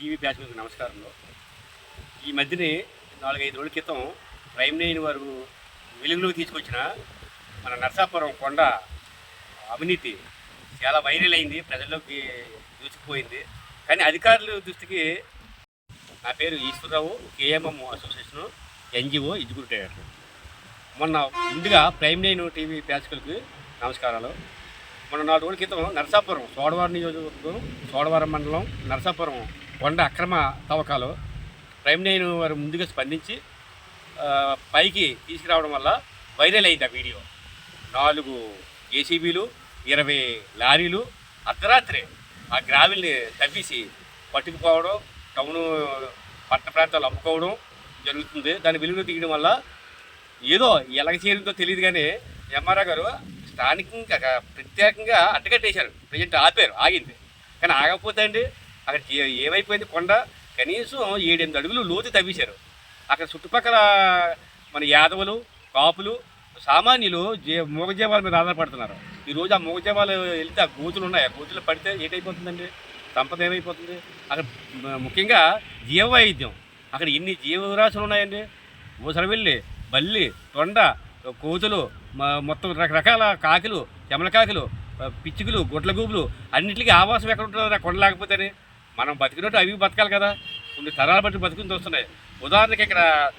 TV ప్యాచ్లకు నమస్కారంలో ఈ మధ్యనే నాలుగైదు రోజుల క్రితం ప్రైమ్ నైన్ వారు వెలుగులోకి తీసుకొచ్చిన మన నరసాపురం కొండ అవినీతి చాలా వైరల్ అయింది ప్రజల్లోకి దూసుకుపోయింది. కానీ అధికారుల దృష్టికి నా పేరు Eswararao KMM association NGO executive మొన్న ముందుగా ప్రైమ్ నైన్ టీవీ ప్యాచకులకి నమస్కారాలు. మొన్న నాలుగు రోజుల క్రితం నరసాపురం సోడవరం నియోజకవర్గం సోడవరం మండలం నరసాపురం కొండ అక్రమ తవ్వకాలు ప్రైమ్ నైన్ వారు ముందుగా స్పందించి పైకి తీసుకురావడం వల్ల వైరల్ అయింది ఆ వీడియో. నాలుగు జేసీబీలు ఇరవై లారీలు అర్ధరాత్రి ఆ గ్రావిల్ని తవ్వేసి పట్టుకుపోవడం టౌను పట్ట ప్రాంతాలు అమ్ముకోవడం జరుగుతుంది. దాని వెలుగులో తీయడం వల్ల ఏదో ఎలాగ చేరిందో తెలియదు కానీ ఎంఆర్ఆ గారు స్థానికంగా ప్రత్యేకంగా అడ్డకట్టేశారు ప్రజెంట్ ఆపారు ఆగింది. కానీ ఆగకపోతే అండి అక్కడ ఏమైపోయింది కొండ? కనీసం ఏడెనిమిది అడుగులు లోతు తవ్వేశారు. అక్కడ చుట్టుపక్కల మన యాదవులు కాపులు సామాన్యులు జీ మూగజీవాల మీద ఆధారపడుతున్నారు. ఈరోజు ఆ మూగజీవాలు వెళ్తే ఆ గోతులు ఉన్నాయి. ఆ గోతులు పడితే ఏటైపోతుందండి? సంపద ఏమైపోతుంది? అక్కడ ముఖ్యంగా జీవవైద్యం అక్కడ ఎన్ని జీవరాశులు ఉన్నాయండి? ఊసరవెల్లి బల్లి తొండ కోతులు మొత్తం రకరకాల కాకులు చెమలకాకులు కాకులు పిచ్చుకలు గుడ్ల గూబులు అన్నింటికి ఆవాసం ఎక్కడ ఉంటుందో కొండ లేకపోతేనే మనం బతికినట్టు అవి బతకాలి కదా. కొన్ని తరాల బట్టి బతుకుని వస్తున్నాయి. ఉదాహరణకి ఇక్కడ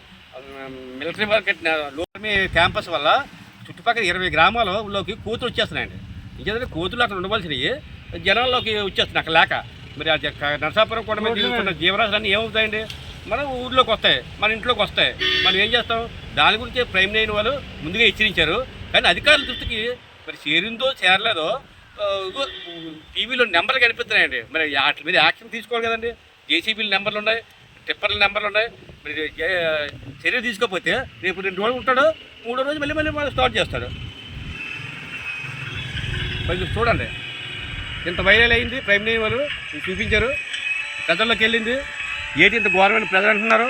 మిలిటరీ వారు కట్టిన లోమి క్యాంపస్ వల్ల చుట్టుపక్కల ఇరవై గ్రామాలలోకి కోతులు వచ్చేస్తున్నాయండి. ఇంకేదంటే కోతులు అక్కడ ఉండవలసినవి జనాల్లోకి వచ్చేస్తున్నాయి అక్కడ లేక. మరి జ- నరసాపురం కొండ మీద జీవిస్తున్న జీవరాశులన్నీ ఏమవుతాయండి? మన ఊర్లోకి వస్తాయి మన ఇంట్లోకి వస్తాయి. మనం ఏం చేస్తాం? దాని గురించి ప్రైమ్ నైన్ వాళ్ళు ముందుగా హెచ్చరించారు. కానీ అధికారుల దృష్టికి మరి చేరిందో చేరలేదో టీవీలో నెంబర్లు కనిపిస్తున్నాయండి. మరి వాటి మీద యాక్షన్ తీసుకోవాలి కదండి. జేసీబీల నెంబర్లు ఉన్నాయి టిప్పర్ల నెంబర్లు ఉన్నాయి. మరి చర్య తీసుకోకపోతే రేపు రెండు రోజులు ఉంటాడు మూడో రోజు మళ్ళీ మళ్ళీ స్టార్ట్ చేస్తాడు. కొంచెం చూడండి. ఇంత వైరల్ అయింది ప్రైమ్ నైన్ వాళ్ళు చూపించారు. ప్రజల్లోకి వెళ్ళింది. ఏంటి ఇంత గవర్నమెంట్ ప్రజలు అంటున్నారు?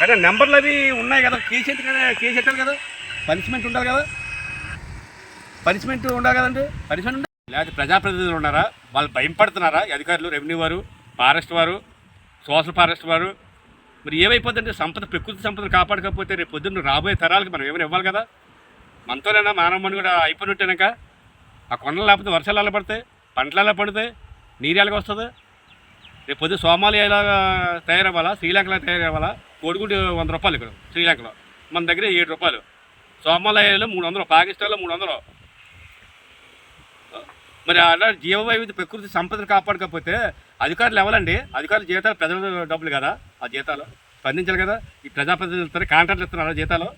కానీ నెంబర్లు అవి ఉన్నాయి కదా కేసు ఎత్తు కదా కేసు ఎట్టాలి కదా? పనిష్మెంట్ ఉండాలి కదా? పనిష్మెంట్ ఉండాలి కదండి. పనిష్మెంట్ లేదా ప్రజాప్రతినిధులు ఉన్నారా? వాళ్ళు భయపడుతున్నారా? అధికారులు రెవెన్యూ వారు ఫారెస్ట్ వారు సోషల్ ఫారెస్ట్ వారు? మరి ఏమైపోతుందంటే సంపద ప్రకృతి సంపదను కాపాడకపోతే రేపు పొద్దున్న రాబోయే తరాలకి మనం ఏమైనా ఇవ్వాలి కదా? మనతోనైనా మానవ మని కూడా అయిపోయినట్టేనాక? ఆ కొండలు లేకపోతే వర్షాలు ఎలా పడతాయి? పంటలు ఎలా పడతాయి? నీరు ఎలాగ వస్తుంది? రేపు పొద్దున్న సోమాలియా ఎలా తయారవ్వాలా? శ్రీలంకలో తయారవ్వాలా? కోడిగుడ్డు వంద రూపాయలు ఇక్కడ శ్రీలంకలో. మన దగ్గర ఏడు రూపాయలు. సోమాలయాలో మూడు వందలు పాకిస్తాన్లో మూడు వందలు. మరి అలా జీవ వైవిధ్య ప్రకృతి సంపదను కాపాడకపోతే అధికారులు ఎవరండి అధికారులు జీతాలు ప్రజల డబ్బులు కదా ఆ జీతాలు. స్పందించాలి కదా ఈ ప్రజాప్రతినిధులు ఇస్తారు కాంట్రాక్ట్లు ఇస్తున్నారు జీతాలు.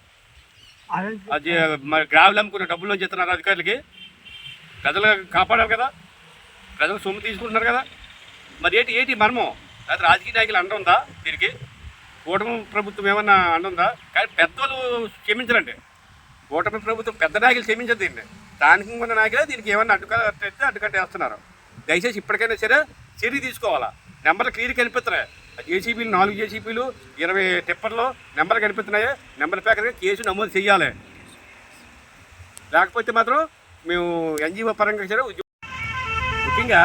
ఆ జీ- మరి గ్రావులు అమ్ముకున్న డబ్బులు ఇస్తున్నారు అధికారులకి. ప్రజలు కాపాడాలి కదా ప్రజలు సొమ్ము తీసుకుంటున్నారు కదా. మరి ఏంటి ఏంటి మర్మం? అది రాజకీయ నాయకులు అండ ఉందా దీనికి? కూటమి ప్రభుత్వం ఏమన్నా అండ ఉందా కానీ పెద్దలు క్షమించరండి. కూటమి ప్రభుత్వం పెద్ద నాయకులు క్షమించదు దీన్ని. స్థానికంగా ఉన్న నాయకులే దీనికి ఏమన్నా అడ్డుకట్టే అడ్డుకట్టేస్తున్నారు దయచేసి ఇప్పటికైనా సరే చర్య తీసుకోవాలా? నెంబర్లు క్లియర్ కనిపిస్తున్నాయి? జేసీబీలు నాలుగు జేసీబీలు ఇరవై టిప్పర్లు నెంబర్లు కనిపిస్తున్నాయి? నెంబర్ ప్రకారం కేసు నమోదు చేయాలి లేకపోతే మాత్రం మేము ఎన్జిఓ పరంగా సరే ఉద్యోగం ముఖ్యంగా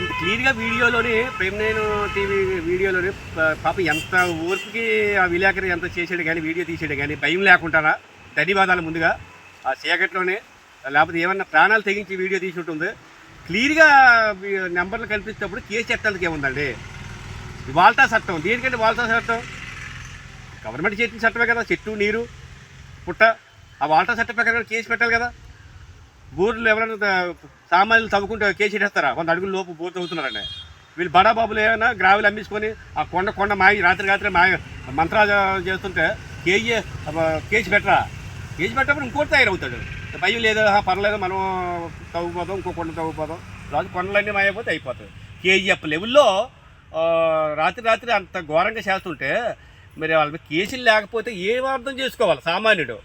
ఇంత క్లియర్గా వీడియోలోని ప్రేమనేను టీవీ వీడియోలోని పాప ఎంత ఊరికి ఆ విలేకరి ఎంత చేసాడు కానీ వీడియో తీసాడు కానీ భయం లేకుండా ధన్యవాదాలు ముందుగా. ఆ చీకట్లోనే లేకపోతే ఏమన్నా ప్రాణాలు తెగించి వీడియో తీసి ఉంటుంది. క్లియర్గా నెంబర్లు కల్పించేటప్పుడు కేసు చట్టాలకి ఏముందండి? వాల్టా చట్టం. దేనికంటే వాల్టా చట్టం? గవర్నమెంట్ చేసిన చట్టమే కదా చెట్టు నీరు పుట్ట. ఆ వాల్టా చట్టం ప్రకారం కేసు పెట్టాలి కదా. బోర్లు ఎవరైనా సామాన్యులు తవ్వుకుంటే కేసు పెట్టేస్తారా? వంద అడుగుల లోపు బోర్ తవ్వుతున్నారండి వీళ్ళు బడా బాబులు ఏమైనా గ్రావెలు అమ్మేసుకొని ఆ కొండ కొండ మాయి రాత్రి రాత్రి మాయ మంత్రాలు చేస్తుంటే కేజీ అబ్బ, కేసు పెట్టరా? కేసు పెట్టినప్పుడు ఇంకోటి తయారవుతాడు. భయం లేదు పర్లేదు మనం తవ్వుపోదాం ఇంకో కొండ తవ్వుపోదాం రాజు కొండలన్నీ మాయపోతే అయిపోతుంది కేజీఎఫ్ లెవెల్లో రాత్రి రాత్రి అంత ఘోరంగా చేస్తుంటే మరి వాళ్ళ కేసులు లేకపోతే ఏం అర్థం చేసుకోవాలి సామాన్యుడు?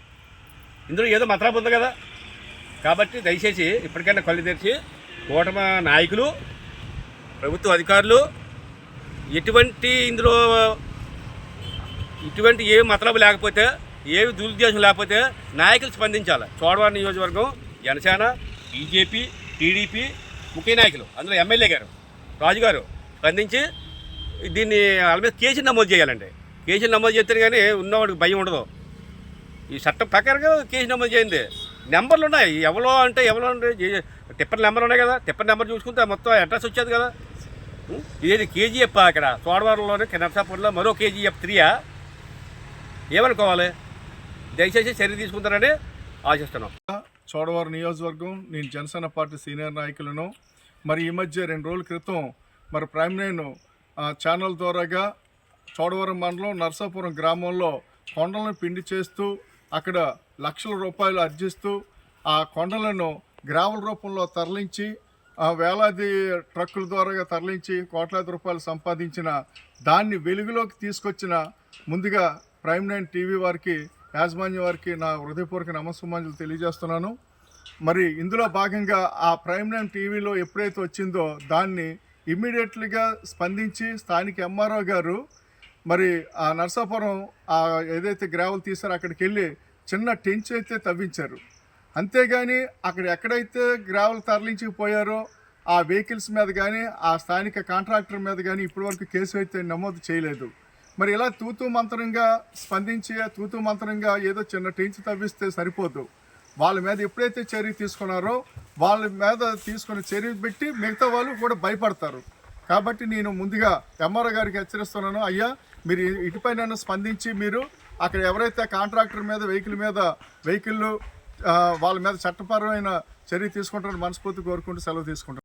ఇందులో ఏదో మతరాపు ఉంది కదా. కాబట్టి దయచేసి ఇప్పటికైనా కళ్ళు తెరిచి కూటమి నాయకులు ప్రభుత్వ అధికారులు ఎటువంటి ఇందులో ఇటువంటి ఏ మతలబు లేకపోతే ఏవి దురుద్దేశం లేకపోతే నాయకులు స్పందించాలి. చోడవారి నియోజకవర్గం జనసేన బీజేపీ టీడీపీ ముఖ్య నాయకులు అందులో ఎమ్మెల్యే గారు రాజు గారు స్పందించి దీన్ని వాళ్ళ మీద కేసులు నమోదు చేయాలండి. కేసులు నమోదు చేస్తే కానీ ఉన్నవాడికి భయం ఉండదు. ఈ చట్టం ప్రకారంగా కేసు నమోదు చేయండి. నెంబర్లు ఉన్నాయి. ఎవరో అంటే ఎవరో అంటే టిప్పర్ నెంబర్ ఉన్నాయి కదా. టిప్పర్ నెంబర్ చూసుకుంటే మొత్తం అడ్రస్ వచ్చేది కదా. ఇదేది కేజీఎఫ్ అక్కడ. తోడవరంలోనే నర్సాపూర్లో మరో కేజీఎఫ్ త్రీయా? ఏమనుకోవాలి? దయచేసి చర్య తీసుకుంటారని ఆశిస్తున్నాం. చోడవరం నియోజకవర్గం నేను జనసేన పార్టీ సీనియర్ నాయకులను మరి ఈ మధ్య రెండు రోజుల క్రితం మరి ప్రైమ్ నైన్ ఛానల్ ద్వారాగా చోడవరం మండలం నర్సాపురం గ్రామంలో కొండలను పిండి చేస్తూ అక్కడ లక్షల రూపాయలు అర్జిస్తూ ఆ కొండలను గ్రావల రూపంలో తరలించి ఆ వేలాది ట్రక్కుల ద్వారా తరలించి కోట్లాది రూపాయలు సంపాదించిన దాన్ని వెలుగులోకి తీసుకొచ్చిన ముందుగా ప్రైమ్ నైన్ టీవీ వారికి యాజమాన్య వారికి నా హృదయపూర్వక నమస్సుమాంజలు తెలియజేస్తున్నాను. మరి ఇందులో భాగంగా ఆ ప్రైమ్ నైన్ టీవీలో ఎప్పుడైతే వచ్చిందో దాన్ని ఇమ్మీడియట్లీగా స్పందించి స్థానిక ఎంఆర్ఓ గారు మరి ఆ నర్సాపురం ఆ ఏదైతే గ్రావెల్ తీసారో అక్కడికి వెళ్ళి చిన్న టెంచ్ అయితే తవ్వించారు. అంతేగాని అక్కడ ఎక్కడైతే గ్రావెల్ తరలించిపోయారో ఆ వెహికల్స్ మీద కానీ ఆ స్థానిక కాంట్రాక్టర్ మీద కానీ ఇప్పటివరకు కేసు అయితే నమోదు చేయలేదు. మరి ఇలా తూతూ మంత్రంగా స్పందించి తూతూ మంత్రంగా ఏదో చిన్న టెంచ్ తవ్విస్తే సరిపోదు. వాళ్ళ మీద ఎప్పుడైతే చర్య తీసుకున్నారో వాళ్ళ మీద తీసుకున్న చర్య పెట్టి మిగతా వాళ్ళు కూడా భయపడతారు. కాబట్టి నేను ముందుగా ఎంఆర్ఓ గారికి హెచ్చరిస్తున్నాను అయ్యా మీరు ఇటుపైన స్పందించి మీరు అక్కడ ఎవరైతే కాంట్రాక్టర్ మీద వెహికల్ మీద వెహికల్ వాళ్ళ మీద చట్టపరమైన చర్య తీసుకుంటారని మనస్ఫూర్తి కోరుకుంటూ సెలవు తీసుకుంటారు